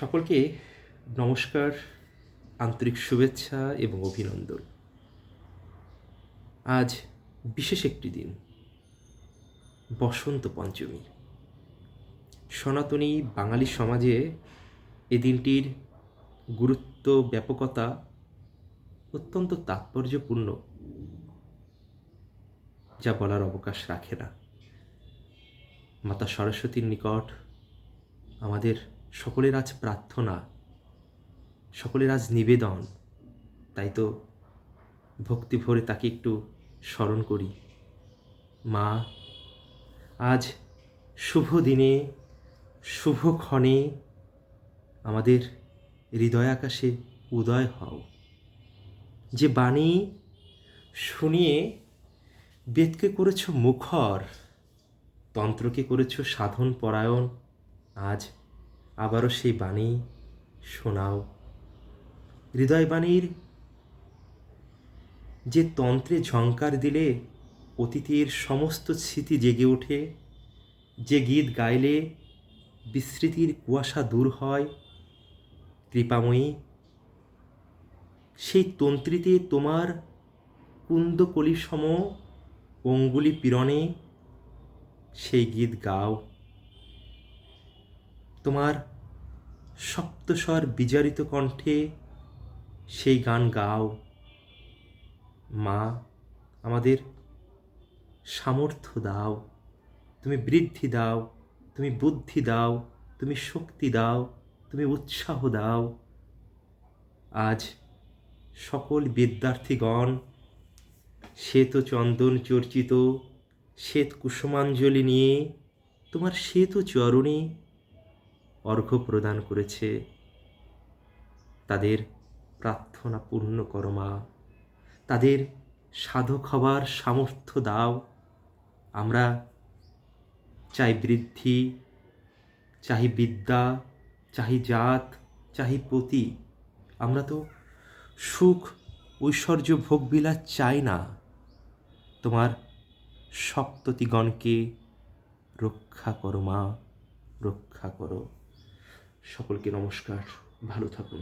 সকলকে নমস্কার, আন্তরিক শুভেচ্ছা এবং অভিনন্দন। আজ বিশেষ একটি দিন, বসন্ত পঞ্চমী। সনাতনী বাঙালি সমাজে এ দিনটির গুরুত্ব, ব্যাপকতা অত্যন্ত তাৎপর্যপূর্ণ, যা বলার অবকাশ রাখে না। মাতা সরস্বতীর নিকট আমাদের সকলের আজ প্রার্থনা, সকলের আজ নিবেদন। তাই তো ভক্তি ভরে তাকে একটু স্মরণ করি। মা, আজ শুভ দিনে, শুভ ক্ষণে আমাদের হৃদয় আকাশে উদয় হও। যে বাণী শুনিয়ে বেদকে করেছ মুখর, তন্ত্রকে করেছ সাধন পরায়ণ, আজ আবারও সেই বাণী শোনাও। হৃদয় বাণীর যে তন্ত্রে ঝঙ্কার দিলে অতীতের সমস্ত স্মৃতি জেগে ওঠে, যে গীত গাইলে বিস্মৃতির কুয়াশা দূর হয়, কৃপাময়ী, সেই তন্ত্রীতে তোমার কুন্দকলি সম অঙ্গুলি পীড়নে সেই গীত গাও। তোমার সপ্তস্বর বিজারিত কণ্ঠে সেই গান গাও। মা, আমাদের সামর্থ্য দাও। তুমি বৃদ্ধি দাও, তুমি বুদ্ধি দাও, তুমি শক্তি দাও, তুমি উৎসাহ দাও। আজ সকল বিদ্যার্থীগণ, শ্বেত চন্দন চর্চিত, শ্বেত কুসুমাঞ্জলি নিয়ে, তোমার শ্বেত চরণে অর্ঘ্য প্রদান করেছে। তাদের প্রার্থনা পূর্ণ করো মা। তাদের সাধক হবার সামর্থ্য দাও। আমরা চাই বৃদ্ধি চাহি বিদ্যা চাহি জাত চাহি পতি আমরা তো সুখ, ঐশ্বর্য, ভোগবিলাস চাই না। তোমার সপ্ততিগণকে রক্ষা করো মা, রক্ষা করো। সকলকে নমস্কার ভালো থাকুন।